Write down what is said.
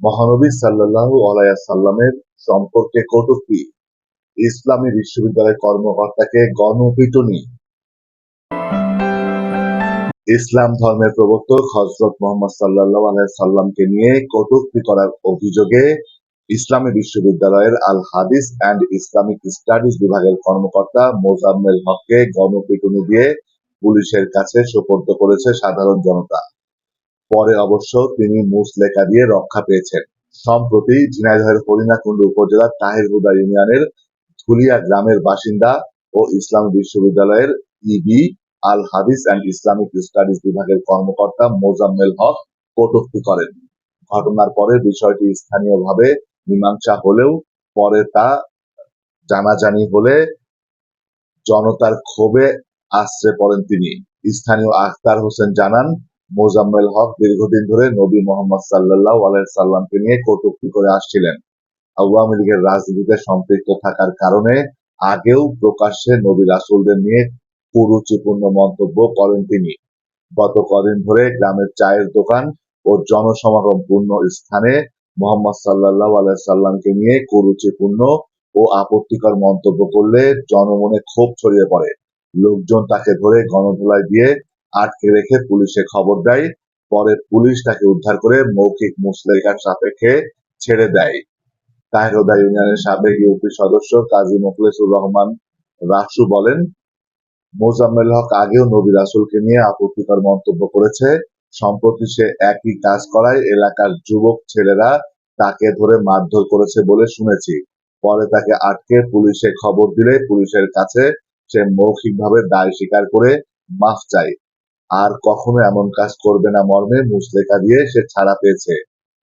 মহানবী সাল্লাল্লাহু আলাইহি সাল্লামের সম্পর্কে কটূক্তি। ইসলামী বিশ্ববিদ্যালয়ের কর্মকর্তাকে গণপিটুনি। ইসলাম ধর্মের প্রবর্তক হজরত মোহাম্মদ সাল্লাল্লাহু আলাইহি সাল্লামকে নিয়ে কটূক্তি করার অভিযোগে ইসলামী বিশ্ববিদ্যালয়ের আল হাদিস অ্যান্ড ইসলামিক স্টাডিজ বিভাগের কর্মকর্তা মোজাম্মেল হককে গণপিটুনি দিয়ে পুলিশের কাছে সোপর্দ করেছে সাধারণ জনতা। পরে অবশ্য তিনি মুচলেকা দিয়ে রক্ষা পেয়েছেন। সম্প্রতি ঝিনাইদহের হরিণাকুণ্ডু উপজেলার তাহিরহুদা ইউনিয়নের ধুলিয়া গ্রামের বাসিন্দা ও ইসলাম বিশ্ববিদ্যালয়ের ইবি আল হাদিস অ্যান্ড ইসলামিক স্টাডিজ বিভাগের কর্মকর্তা মোজাম্মেল হক কটূক্তি করেন। ঘটনার পরে বিষয়টি স্থানীয়ভাবে মীমাংসা হলেও পরে তা জানাজানি হলে জনতার ক্ষোভে আশ্রে পড়েন তিনি। স্থানীয় আখতার হোসেন জানান মোজাম্মেল হক দীর্ঘদিন ধরে নবী মোহাম্মদ আলাইহি সাল্লামকে নিয়ে কটূক্তি করে আসছিলেন। আওয়ামী লীগের রাজনীতিতে সম্পৃক্ত থাকার কারণে আগেও প্রকাশ্যে নবী রাসূলদের নিয়ে কুরুচিপূর্ণ মন্তব্য করেন তিনি। গত কদিন ধরে গ্রামের চায়ের দোকান ও জনসমাগমপূর্ণ স্থানে মোহাম্মদ আলাইহি সাল্লামকে নিয়ে কুরুচিপূর্ণ ও আপত্তিকর মন্তব্য করলে জনমনে ক্ষোভ ছড়িয়ে পড়ে। লোকজন তাকে ধরে গণধোলাই দিয়ে আটকে রেখে পুলিশে খবর দেয়। পরে পুলিশ তাকে উদ্ধার করে মৌখিক মুচলেকার সাপেক্ষে ছেড়ে দেয়। তাহিরোদা ইউনিয়নের সাবেক ইউপি সদস্য কাজী মোখলেসুর রহমান রাসু বলেন, মোজাম্মেল হক আগেও নবী রাসুলকে নিয়ে আপত্তিকর মন্তব্য করেছে। সম্প্রতি সে একই কাজ করায় এলাকার যুবক ছেলেরা তাকে ধরে মারধর করেছে বলে শুনেছি। পরে তাকে আটকে পুলিশে খবর দিলে পুলিশের কাছে সে মৌখিকভাবে দায় স্বীকার করে মাফ চায়। আর কখনো এমন কাজ করবে না মর্মে মুচলেকা দিয়ে সে ছাড়া পেয়েছে।